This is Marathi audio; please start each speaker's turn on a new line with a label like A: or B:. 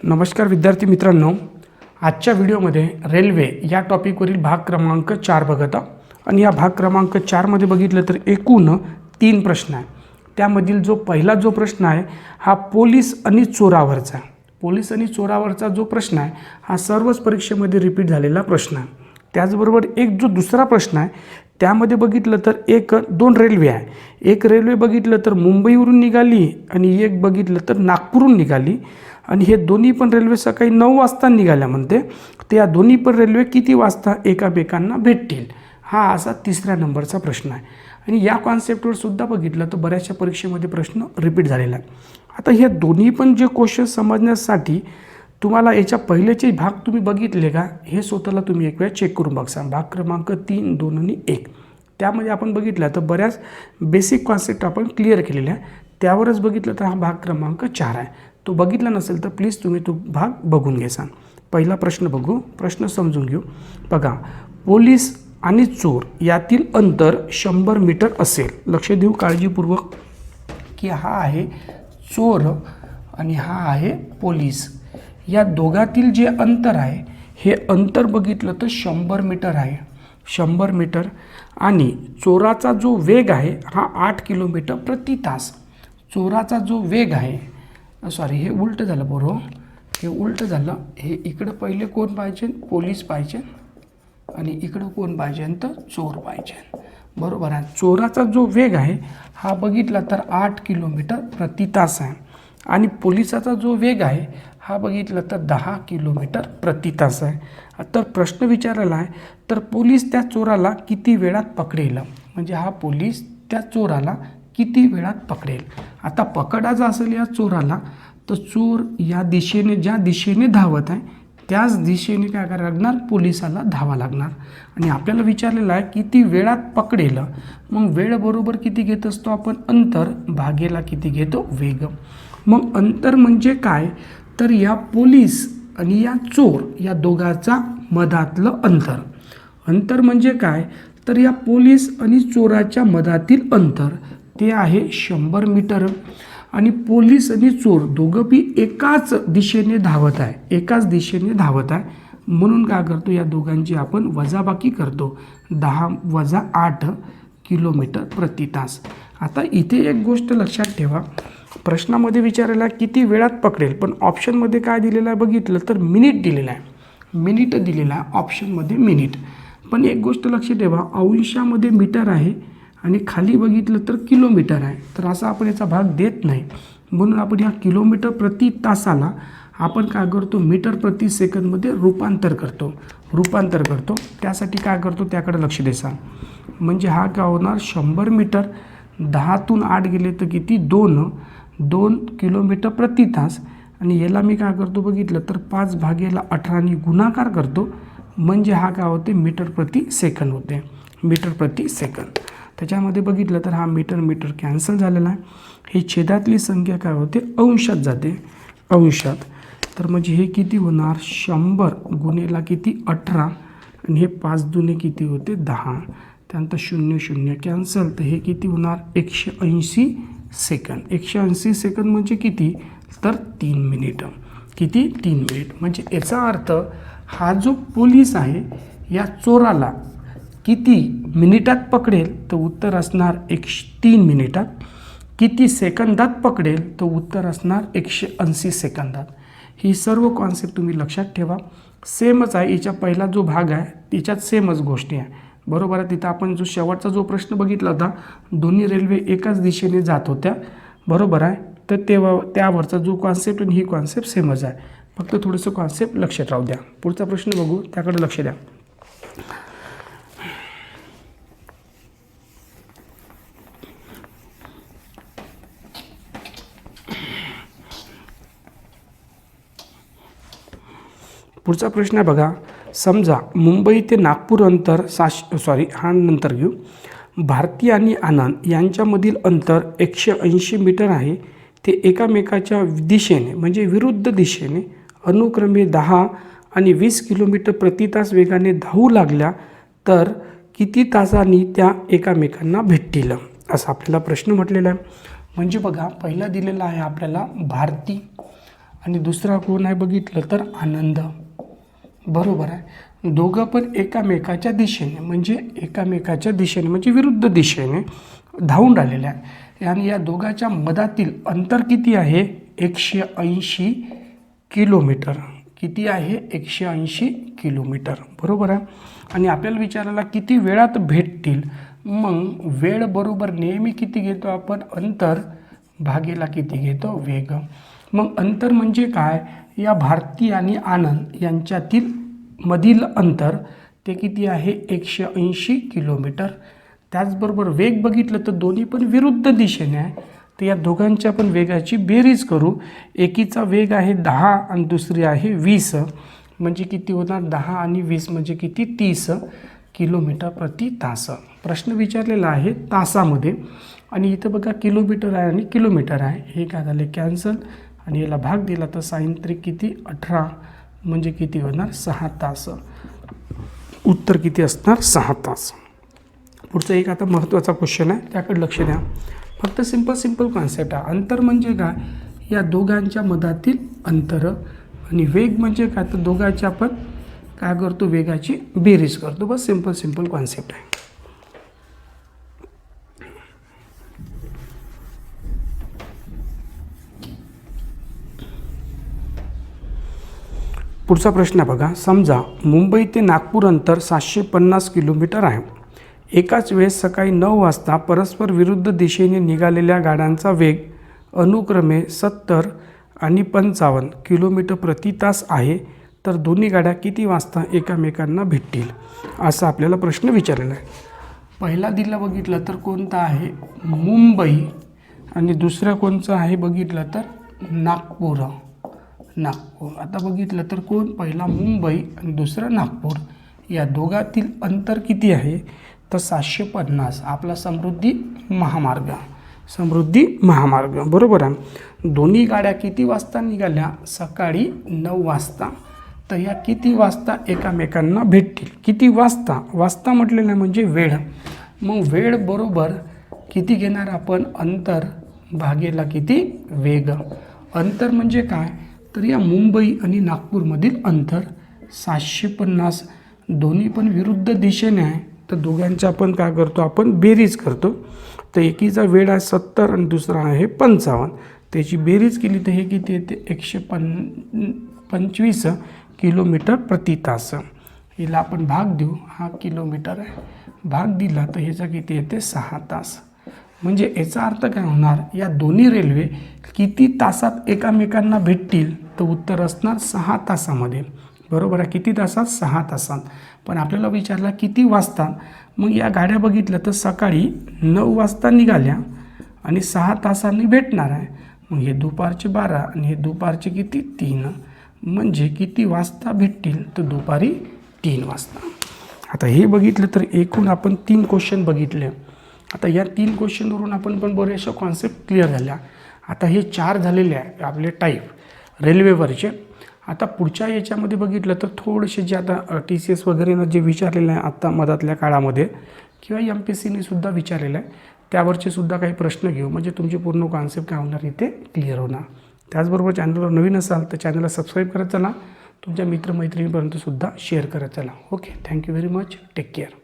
A: नमस्कार विद्यार्थी मित्रांनो. आजच्या व्हिडिओमध्ये रेल्वे या टॉपिकवरील भाग क्रमांक चार बघत आणि या भाग क्रमांक चारमध्ये बघितलं तर एकूण तीन प्रश्न आहे त्यामधील जो पहिला जो प्रश्न आहे हा पोलीस आणि चोरावरचा आहे. पोलीस आणि चोरावरचा जो प्रश्न आहे हा सर्वच परीक्षेमध्ये रिपीट झालेला प्रश्न आहे. त्याचबरोबर एक जो दुसरा प्रश्न आहे त्यामध्ये बघितलं तर एक दोन रेल्वे आहे. एक रेल्वे बघितलं तर मुंबईवरून निघाली आणि एक बघितलं तर नागपूरहून निघाली. आणि हे दोन्ही पण रेल्वे सकाळी नऊ वाजता निघाल्या म्हणते. तर या दोन्ही पण रेल्वे किती वाजता एकामेकांना भेटतील? हा असा तिसऱ्या नंबरचा प्रश्न आहे. आणि या कॉन्सेप्टवर सुद्धा बघितलं तर बऱ्याचशा परीक्षेमध्ये प्रश्न रिपीट झालेला आहे. आता हे दोन्ही पण जे क्वेश्चन समजण्यासाठी तुम्हाला याच्या पहिलेचे भाग तुम्ही बघितले का? हे स्वतःला तुम्ही एक वेळा चेक करून बघसा भाग क्रमांक तीन दोन आणि एक. त्यामध्ये आपण बघितलं तर बऱ्याच बेसिक कॉन्सेप्ट आपण क्लिअर केलेल्या आहे त्यावरच बघितलं तर हा भाग क्रमांक चार आहे. तो बघितला नसेल तर प्लीज तुम्ही तो भाग बघून घेसान पहिला प्रश्न बघू. प्रश्न समजून घेऊ. बघा पोलीस आणि चोर यातील अंतर शंभर मीटर असेल. लक्ष देऊ काळजीपूर्वक की हा आहे चोर आणि हा आहे पोलीस. या दोघातील जे अंतर आहे हे अंतर बघितलं तर शंभर मीटर आहे. शंभर मीटर आणि चोराचा जो वेग आहे हा आठ किलोमीटर प्रति तास. चोराचा जो वेग आहे सॉरी हे उलटं झालं बरो हे उलटं झालं. हे इकडं पहिले कोण पाहिजे? पोलीस पाहिजे. आणि इकडं कोण पाहिजे? तर चोर पाहिजे. बरोबर आहे. चोराचा जो वेग आहे हा बघितला तर आठ किलोमीटर प्रति तास आहे. आणि पोलिसाचा जो वेग आहे हा बघितला तर दहा किलोमीटर प्रति तास आहे. तर प्रश्न विचारला आहे तर पोलीस त्या चोराला किती वेळात पकडेल? म्हणजे हा पोलीस त्या चोराला किती वेळात पकडेल? आता पकडायचा असेल या चोराला तर चोर या दिशेने ज्या दिशेने धावत आहे त्याच दिशेने काय करावं लागणार पोलिसाला धावा लागणार. आणि आपल्याला विचारलेलं आहे किती वेळात पकडेल मग वेळ बरोबर किती घेत असतो आपण? अंतर भागेला किती घेतो? वेग. मग अंतर म्हणजे काय? तर या पोलीस आणि या चोर या दोघाचा मधातलं अंतर. अंतर म्हणजे काय? तर या पोलीस आणि चोराच्या मधातील अंतर. ते आहे शंभर मीटर. आणि पोलीस आणि चोर दोघं बी एकाच दिशेने धावत आहे. एकाच दिशेने धावत आहे. म्हणून काय करतो या दोघांची आपण वजाबाकी करतो. दहा वजा आठ किलोमीटर प्रति तास. आता इथे एक गोष्ट लक्षात ठेवा. प्रश्नामध्ये विचारायला किती वेळात पकडेल पण ऑप्शनमध्ये काय दिलेलं आहे बघितलं तर मिनिट दिलेलं आहे. मिनिट दिलेलं आहे ऑप्शनमध्ये मिनिट. पण एक गोष्ट लक्षात ठेवा अंशामध्ये मीटर आहे. आणि खाली बघितलं तर किलोमीटर आहे. तर असा आपण याचा भाग देत नाही. म्हणून आपण या किलोमीटर प्रति तासाला आपण काय करतो? मीटर प्रति सेकंदमध्ये रूपांतर करतो. रूपांतर करतो. त्यासाठी काय करतो? त्याकडे लक्ष द्यायचा. म्हणजे हा काय होणार? शंभर मीटर. दहातून आठ गेले तर किती? दोन. दोन किलोमीटर प्रति तास. आणि याला मी काय करतो? बघितलं तर पाच भागेला अठरानी गुणाकार करतो. म्हणजे हा काय होते? मीटर प्रति सेकंद होते. मीटर प्रति सेकंद. त्याच्यामध्ये बघितलं तर हा मीटर मीटर कॅन्सल झालेला आहे. हे छेदातली संख्या काय होते? अंशात जाते. अंशात. तर म्हणजे हे किती होणार? शंभर गुन्हेला किती? अठरा. आणि हे पाच दुने किती होते? दहा. त्यानंतर शून्य शून्य कॅन्सल. तर हे किती होणार? एकशे ऐंशी सेकंद. एकशे ऐंशी सेकंद म्हणजे किती? तर तीन मिनिटं. किती? तीन मिनिट. म्हणजे याचा अर्थ हा जो पोलीस आहे या चोराला किती मिनिटात पकडेल तर उत्तर असणार एकशे तीन मिनिटात. किती सेकंदात पकडेल तर उत्तर असणार एकशे ऐंशी सेकंदात. ही सर्व कॉन्सेप्ट तुम्ही लक्षात ठेवा. सेमच आहे याच्या पहिला जो भाग आहे त्याच्यात सेमच गोष्टी आहे. बरोबर आहे तिथं आपण जो शेवटचा जो प्रश्न बघितला होता दोन्ही रेल्वे एकाच दिशेने जात होत्या. बरोबर आहे? तर तेव्हा त्यावरचा जो कॉन्सेप्ट आणि ही कॉन्सेप्ट सेमच आहे. फक्त थोडंसं कॉन्सेप्ट लक्षात राहू द्या. पुढचा प्रश्न बघू त्याकडे लक्ष द्या. पुढचा प्रश्न आहे बघा. समजा मुंबई ते नागपूर अंतर साश सॉरी हा नंतर घेऊ. भारती आणि आनंद यांच्यामधील अंतर एकशे ऐंशी मीटर आहे. ते एकामेकाच्या दिशेने म्हणजे विरुद्ध दिशेने अनुक्रमे दहा आणि वीस किलोमीटर प्रति तास वेगाने धावू लागल्या तर किती तासांनी त्या एकामेकांना भेटतील? असा आपल्याला प्रश्न म्हटलेला आहे. म्हणजे बघा पहिला दिलेला आहे आपल्याला भारती आणि दुसरा कोण आहे बघितलं तर आनंद. बरोबर आहे. दोघं पण एकामेकाच्या दिशेने म्हणजे एकामेकाच्या दिशेने म्हणजे विरुद्ध दिशेने धावून राहिलेले आहे आणि या दोघांच्या मधातील अंतर किती आहे? एकशे ऐंशी किलोमीटर. किती आहे? एकशे ऐंशी किलोमीटर. बरोबर आहे? आणि आपल्याला विचारायला किती वेळात भेटतील? मग वेळ बरोबर नेहमी किती घेतो आपण? अंतर भागेला किती घेतो? वेग. मग अंतर म्हणजे काय? या भारती आणि आनंद यांच्यातील मधील अंतर ते किती आहे? एकशे ऐंशी किलोमीटर. त्याचबरोबर वेग बघितलं तर दोन्ही पण विरुद्ध दिशेने आहे. तर या दोघांच्या पण वेगाची बेरीज करू. एकीचा वेग आहे दहा आणि दुसरी आहे वीस. म्हणजे किती होणार? दहा आणि वीस म्हणजे किती? तीस किलोमीटर प्रति तास. प्रश्न विचारलेला आहे तासामध्ये. आणि इथं बघा किलोमीटर आहे आणि किलोमीटर आहे. हे काय झाले? कॅन्सल. आणि याला भाग दिला तर सायंत्रिक किती? अठरा. म्हणजे किती होणार? सहा तास. उत्तर किती असणार? सहा तास. पुढचा एक आता महत्त्वाचा क्वेश्चन आहे. त्याकडे लक्ष द्या. फक्त सिंपल सिंपल कॉन्सेप्ट आहे. अंतर म्हणजे काय? या दोघांच्या मधातील अंतर आणि वेग म्हणजे काय? तर दोघांची आपण काय करतो? वेगाची बेरीज करतो. बस सिंपल सिंपल कॉन्सेप्ट आहे. पुढचा प्रश्न बघा. समजा मुंबई ते नागपूर अंतर सातशे पन्नास किलोमीटर आहे. एकाच वेळेस सकाळी नऊ वाजता परस्पर विरुद्ध दिशेने निघालेल्या गाड्यांचा वेग अनुक्रमे सत्तर आणि पंचावन्न किलोमीटर प्रति तास आहे. तर दोन्ही गाड्या किती वाजता एकामेकांना भेटतील? असा आपल्याला प्रश्न विचारलेला आहे. पहिला दिला बघितलं तर कोणता आहे? मुंबई. आणि दुसरा कोणचा आहे बघितलं तर नागपूर नागपूर. आता बघितलं तर कोण? पहिला मुंबई आणि दुसरं नागपूर. या दोघातील अंतर किती आहे? तर सातशे पन्नास. आपला समृद्धी महामार्ग. समृद्धी महामार्ग. बरोबर आहे? दोन्ही गाड्या किती वाजता निघाल्या? सकाळी नऊ वाजता. तर या किती वाजता एकामेकांना भेटतील? किती वाजता? वाजता म्हटलेलं म्हणजे वेळ. मग वेळ बरोबर किती घेणार आपण? अंतर भागेला किती वेग? अंतर म्हणजे काय? तर या मुंबई आणि नागपूरमधील अंतर सातशे पन्नास दोन्ही पण विरुद्ध दिशेने आहे. तर दोघांच्या आपण काय करतो? आपण बेरीज करतो. तर एकीचा वेळ आहे सत्तर आणि दुसरा आहे पंचावन्न. त्याची बेरीज केली तर हे किती येते एकशे पन पंचवीस किलोमीटर प्रति तास. हिला आपण भाग देऊ. हा किलोमीटर आहे. भाग दिला तर ह्याचा किती येते सहा तास. म्हणजे याचा अर्थ काय होणार? या दोन्ही रेल्वे किती तासात एकामेकांना भेटतील? तर उत्तर असणार सहा तासामध्ये. बरोबर आहे? किती तासात? सहा तासात. पण आपल्याला विचारला किती वाजता? मग या गाड्या बघितल्या तर सकाळी नऊ वाजता निघाल्या आणि सहा तासांनी भेटणार आहे. मग हे दुपारचे बारा आणि हे दुपारचे किती? तीन. म्हणजे किती वाजता भेटतील? तर दुपारी तीन वाजता. आता हे बघितलं तर एकूण आपण तीन क्वेश्चन बघितले. आता या तीन क्वेश्चनवरून आपण पण बरेचशा कॉन्सेप्ट क्लिअर झाल्या. आता हे चार झालेले आहे आपले टाईप रेल्वेवरचे आता पुढच्या याच्यामध्ये बघितलं तर थोडेसे जे आता टी सी एस वगैरेनं जे विचारलेलं आहे आत्ता मधातल्या काळामध्ये किंवा एम पी सीने सुद्धा विचारलेलं आहे त्यावरचे सुद्धा काही प्रश्न घेऊ. म्हणजे तुमची पूर्ण कॉन्सेप्ट काय होणार इथे क्लिअर होणार. त्याचबरोबर चॅनलवर नवीन असाल तर चॅनलला सबस्क्राईब करत चला. तुमच्या मित्रमैत्रिणीपर्यंत सुद्धा शेअर करत चला. Okay thank you very much take care